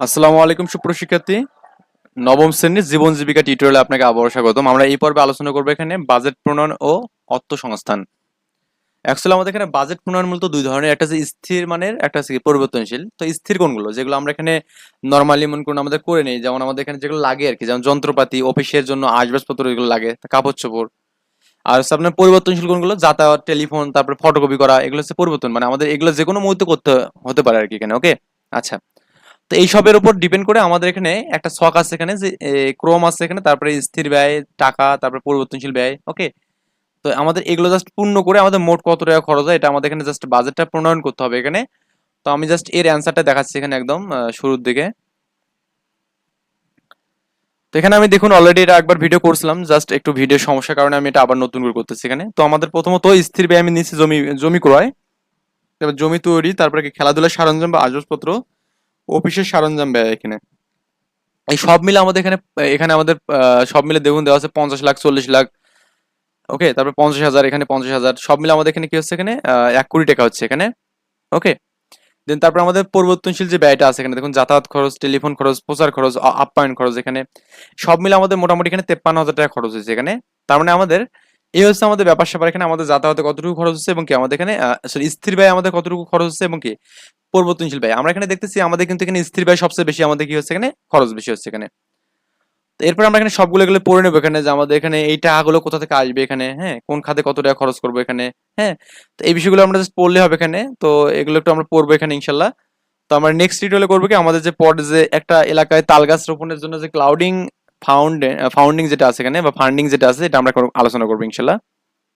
আসসালামু আলাইকুম সুপ্রশিক্ষার্থী নবম শ্রেণির জীবন জীবিকা টিউটোরিয়ালে আপনাকে আবারও স্বাগতম। আমরা এই পর্বে আলোচনা করব এখানে বাজেট প্রণয়ন ও অর্থ সংস্থান। অ্যাকচুয়ালি আমাদের এখানে বাজেট প্রণয়ন মূলত দুই ধরনের, একটা হচ্ছে স্থির মানের, একটা হচ্ছে পরিবর্তনশীল। তো স্থির কোনগুলো? যেগুলো আমরা এখানে নর্মালি মনে করুন আমাদের করে নেই। যেমন আমাদের এখানে যেগুলো লাগে আর কি, যেমন যন্ত্রপাতি, অফিসের জন্য আসবাবপত্র এগুলো লাগে কাপড় চোপড়। আর হচ্ছে আপনার পরিবর্তনশীল কোনগুলো? যাতায়াত টেলিফোন তারপরে ফটোকপি করা, এগুলো হচ্ছে পরিবর্তন। মানে আমাদের এগুলো যে কোনো মুহূর্তে করতে হতে পারে আর কি এখানে ওকে আচ্ছা। তো এই সবের উপর ডিপেন্ড করে আমাদের এখানে একটা শখ আছে এখানে যে ক্রম আছে এখানে, তারপরে স্থির ব্যয়, টাকা, তারপরে পরিবর্তনশীল ব্যয় ওকে তো আমাদের এগুলো জাস্ট পূর্ণ করে আমাদের মোট কত টাকা খরচ হয়, এটা আমাদের এখানে জাস্ট বাজেটটা প্রণয়ন করতে হবে এখানে। তো আমি জাস্ট এর অ্যান্সারটা দেখাচ্ছি এখানে একদম শুরুর দিকে। তো এখানে আমি দেখুন অলরেডি এটা একবার ভিডিও করছিলাম জাস্ট একটু ভিডিও সমস্যার কারণে আমি এটা আবার নতুন করে করতেছি এখানে। তো আমাদের প্রথমত স্থির ব্যয় আমি নিচ্ছি জমি জমি ক্রয়, তারপর জমি তৈরি, তারপরে খেলাধুলার সরঞ্জাম বা আসবাবপত্র অফিসের সরঞ্জাম ব্যয় এখানে। এই সব মিলে আমাদের এখানে এখানে আমাদের সব মিলে দেখুন দেওয়া আছে পঞ্চাশ লাখ, চল্লিশ লাখ। ওকে তারপর পঞ্চাশ হাজার, এখানে পঞ্চাশ হাজার। সব মিলে আমাদের এখানে কি হচ্ছে এখানে? এক কোটি টাকা হচ্ছে এখানে। ওকে দেন তারপর আমাদের পরিবর্তনশীল যে ব্যয়টা আছে এখানে, দেখুন যাতায়াত খরচ, টেলিফোন খরচ, প্রচার খরচ আপ্যায়ন খরচ এখানে। সব মিলে আমাদের মোটামুটি এখানে তেপ্পান্ন হাজার টাকা খরচ হয়েছে এখানে। তার মানে আমাদের এই হচ্ছে আমাদের ব্যাপার স্যাপার। এখানে আমাদের যাতায়াতে কতটুকু খরচ হচ্ছে এবং কি আমাদের এখানে স্থির ব্যয় আমাদের কতটুকু খরচ হচ্ছে এবং কি পরিবর্তনশীল ব্যয়। আমরা এখানে দেখতেছি আমাদের কিন্তু এখানে স্থির ব্যয় সবচেয়ে বেশি আমাদের কি হচ্ছে এখানে, খরচ বেশি হচ্ছে এখানে। তো এরপর আমরা এখানে সবগুলো এগুলো পড়ে নেব এখানে যে আমাদের এখানে এই টাকাগুলো কোথা থেকে আসবে এখানে হ্যাঁ কোন খাতে কত টাকা খরচ করব এখানে হ্যাঁ। তো এই বিষয়গুলো আমরা জাস্ট পড়লে হবে এখানে, তো এগুলো একটু আমরা পড়ব এখানে ইনশাল্লাহ। তো আমরা নেক্সট টিউটোরিয়ালে করব কি আমাদের যে পট যে একটা এলাকায় তাল গাছ রোপণের জন্য যে ক্লাউডিং ফাউন্ড ফাউন্ডিং যেটা আছে এখানে বা ফান্ডিং যেটা আছে এটা আমরা আলোচনা করব ইনশাল্লাহ।